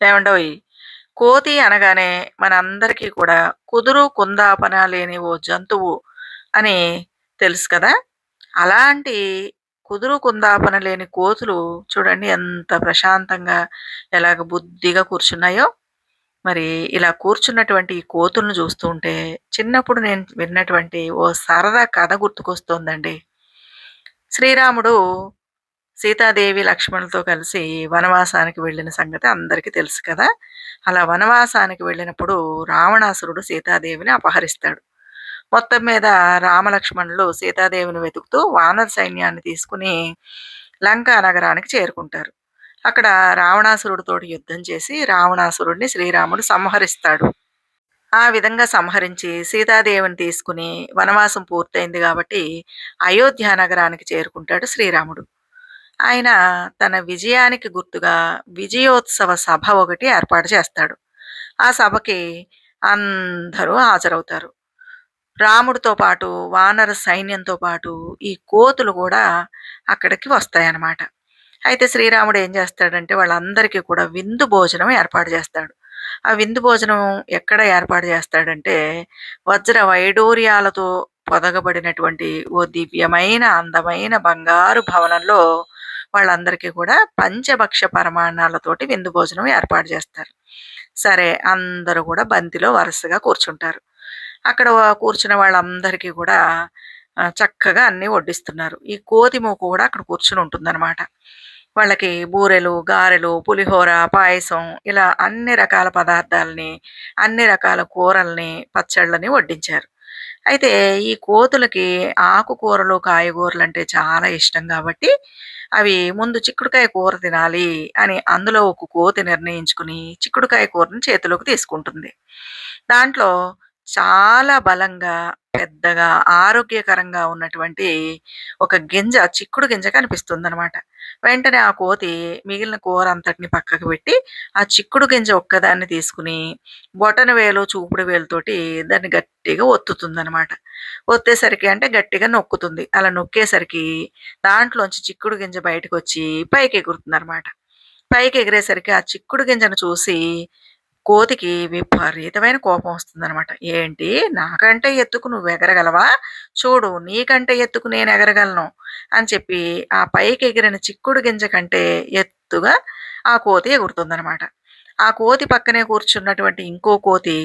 ఏమండోయ్ కోతి అనగానే మనందరికీ కూడా కుదురు కుందాపన లేని ఓ జంతువు అని తెలుసు కదా! అలాంటి కుదురు కుందాపన లేని కోతులు చూడండి ఎంత ప్రశాంతంగా ఎలాగ బుద్ధిగా కూర్చున్నాయో. మరి ఇలా కూర్చున్నటువంటి ఈ కోతులను చూస్తూ ఉంటే చిన్నప్పుడు నేను విన్నటువంటి ఓ సరదా కథ గుర్తుకొస్తోందండి. శ్రీరాముడు సీతాదేవి, లక్ష్మణులతో కలిసి వనవాసానికి వెళ్ళిన సంగతి అందరికీ తెలుసు కదా! అలా వనవాసానికి వెళ్ళినప్పుడు రావణాసురుడు సీతాదేవిని అపహరిస్తాడు. మొత్తం మీద రామలక్ష్మణులు సీతాదేవిని వెతుకుతూ వానర సైన్యాన్ని తీసుకుని లంకా నగరానికి చేరుకుంటారు. అక్కడ రావణాసురుడితోటి యుద్ధం చేసి రావణాసురుడిని శ్రీరాముడు సంహరిస్తాడు. ఆ విధంగా సంహరించి సీతాదేవిని తీసుకుని వనవాసం పూర్తయింది కాబట్టి అయోధ్య నగరానికి చేరుకుంటాడు శ్రీరాముడు. ఆయన తన విజయానికి గుర్తుగా విజయోత్సవ సభ ఒకటి ఏర్పాటు చేస్తాడు. ఆ సభకి అందరూ హాజరవుతారు. రాముడితో పాటు వానర సైన్యంతో పాటు ఈ కోతులు కూడా అక్కడికి వస్తాయన్నమాట. అయితే శ్రీరాముడు ఏం చేస్తాడంటే వాళ్ళందరికీ కూడా విందు భోజనం ఏర్పాటు చేస్తాడు. ఆ విందు భోజనం ఎక్కడ ఏర్పాటు చేస్తాడంటే వజ్ర వైడూర్యాలతో పొదగబడినటువంటి ఓ దివ్యమైన అందమైన బంగారు భవనంలో వాళ్ళందరికీ కూడా పంచభక్ష పరమాణాలతోటి విందు భోజనం ఏర్పాటు చేస్తారు. సరే అందరూ కూడా బంతిలో వరుసగా కూర్చుంటారు. అక్కడ కూర్చున్న వాళ్ళందరికీ కూడా చక్కగా అన్నీ వడ్డిస్తున్నారు. ఈ కోతిమూక కూడా అక్కడ కూర్చుని ఉంటుందనమాట. వాళ్ళకి బూరెలు, గారెలు, పులిహోర, పాయసం ఇలా అన్ని రకాల పదార్థాలని, అన్ని రకాల కూరల్ని, పచ్చళ్ళని వడ్డించారు. అయితే ఈ కోతులకి ఆకుకూరలు, కాయగూరలు అంటే చాలా ఇష్టం కాబట్టి అవి ముందు చిక్కుడుకాయ కూర తినాలి అని అందులో ఒక కోతి నిర్ణయించుకుని చిక్కుడుకాయ కూరని చేతిలోకి తీసుకుంటుంది. దాంట్లో చాలా బలంగా, పెద్దగా, ఆరోగ్యకరంగా ఉన్నటువంటి ఒక గింజ చిక్కుడు గింజ కనిపిస్తుంది అనమాట వెంటనే ఆ కోతి మిగిలిన కూర అంతటిని పక్కకు పెట్టి, ఆ చిక్కుడు గింజ ఒక్కదాన్ని తీసుకుని బొటన వేలు, చూపుడు వేలుతోటి దాన్ని గట్టిగా ఒత్తుతుందనమాట. ఒత్తేసరికి అంటే గట్టిగా నొక్కుతుంది. అలా నొక్కేసరికి దాంట్లోంచి చిక్కుడు గింజ బయటకొచ్చి పైకి ఎగురుతుందనమాట. పైకి ఎగిరేసరికి ఆ చిక్కుడు గింజను చూసి కోతికి విపరీతమైన కోపం వస్తుందనమాట. "ఏంటి నాకంటే ఎత్తుకు నువ్వు ఎగరగలవా? చూడు నీకంటే ఎత్తుకు నేను ఎగరగలను" అని చెప్పి ఆ పైకి ఎగిరిన చిక్కుడు గింజ కంటే ఎత్తుగా ఆ కోతి ఎగురుతుందనమాట. ఆ కోతి పక్కనే కూర్చున్నటువంటి ఇంకో కోతి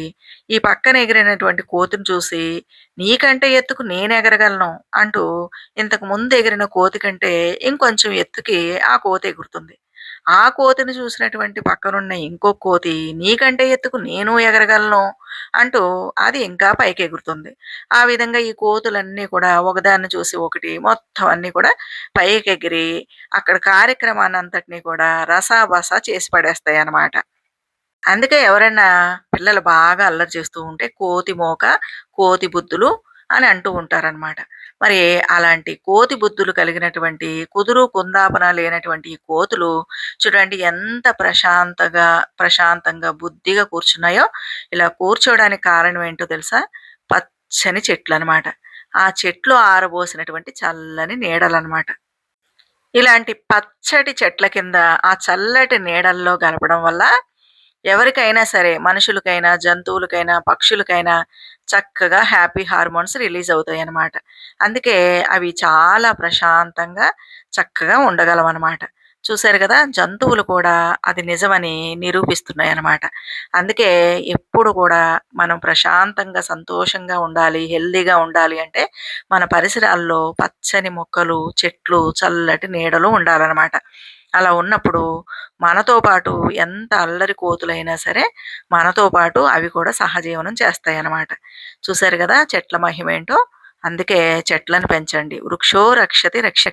ఈ పక్కన ఎగిరినటువంటి కోతిని చూసి "నీకంటే ఎత్తుకు నేను ఎగరగలను" అంటూ ఇంతకు ముందు ఎగిరిన కోతి కంటే ఇంకొంచెం ఎత్తుకి ఆ కోతి ఎగురుతుంది. ఆ కోతిని చూసినటువంటి పక్కనున్న ఇంకో కోతి "నీకంటే ఎత్తుకు నేను ఎగరగలను" అంటూ అది ఇంకా పైకెగురుతుంది. ఆ విధంగా ఈ కోతులన్నీ కూడా ఒకదాన్ని చూసి ఒకటి మొత్తం అన్నీ కూడా పైకెగిరి అక్కడ కార్యక్రమాన్ని అంతటినీ కూడా రసాబసా చేసి పడేస్తాయి అన్నమాట అందుకే ఎవరైనా పిల్లలు బాగా అల్లరి చేస్తూ ఉంటే కోతి మోక, కోతి బుద్ధులు అని అంటూ ఉంటారనమాట. మరి అలాంటి కోతి బుద్ధులు కలిగినటువంటి కుదురు, కుందాపన లేనటువంటి ఈ కోతులు చూడండి ఎంత ప్రశాంతంగా ప్రశాంతంగా, బుద్ధిగా కూర్చున్నాయో. ఇలా కూర్చోవడానికి కారణం ఏంటో తెలుసా? పచ్చని చెట్లు అనమాట ఆ చెట్లు ఆరబోసినటువంటి చల్లని నీడలన్నమాట ఇలాంటి పచ్చటి చెట్ల కింద ఆ చల్లటి నీడల్లో గడపడం వల్ల ఎవరికైనా సరే మనుషులకైనా, జంతువులకైనా, పక్షులకైనా చక్కగా హ్యాపీ హార్మోన్స్ రిలీజ్ అవుతాయన్నమాట. అందుకే అవి చాలా ప్రశాంతంగా, చక్కగా ఉండగలవనమాట. చూశారు కదా జంతువులు కూడా అది నిజమని నిరూపిస్తున్నాయి అన్నమాట అందుకే ఎప్పుడు కూడా మనం ప్రశాంతంగా, సంతోషంగా ఉండాలి, హెల్దీగా ఉండాలి అంటే మన పరిసరాల్లో పచ్చని మొక్కలు, చెట్లు, చల్లటి నీడలు ఉండాలన్నమాట అలా ఉన్నప్పుడు మనతో పాటు ఎంత అల్లరి కోతులైనా సరే మనతో పాటు అవి కూడా సహజీవనం చేస్తాయన్నమాట. చూసారు కదా చెట్ల మహిమేంటో. అందుకే చెట్లను పెంచండి. వృక్షో రక్షతి రక్ష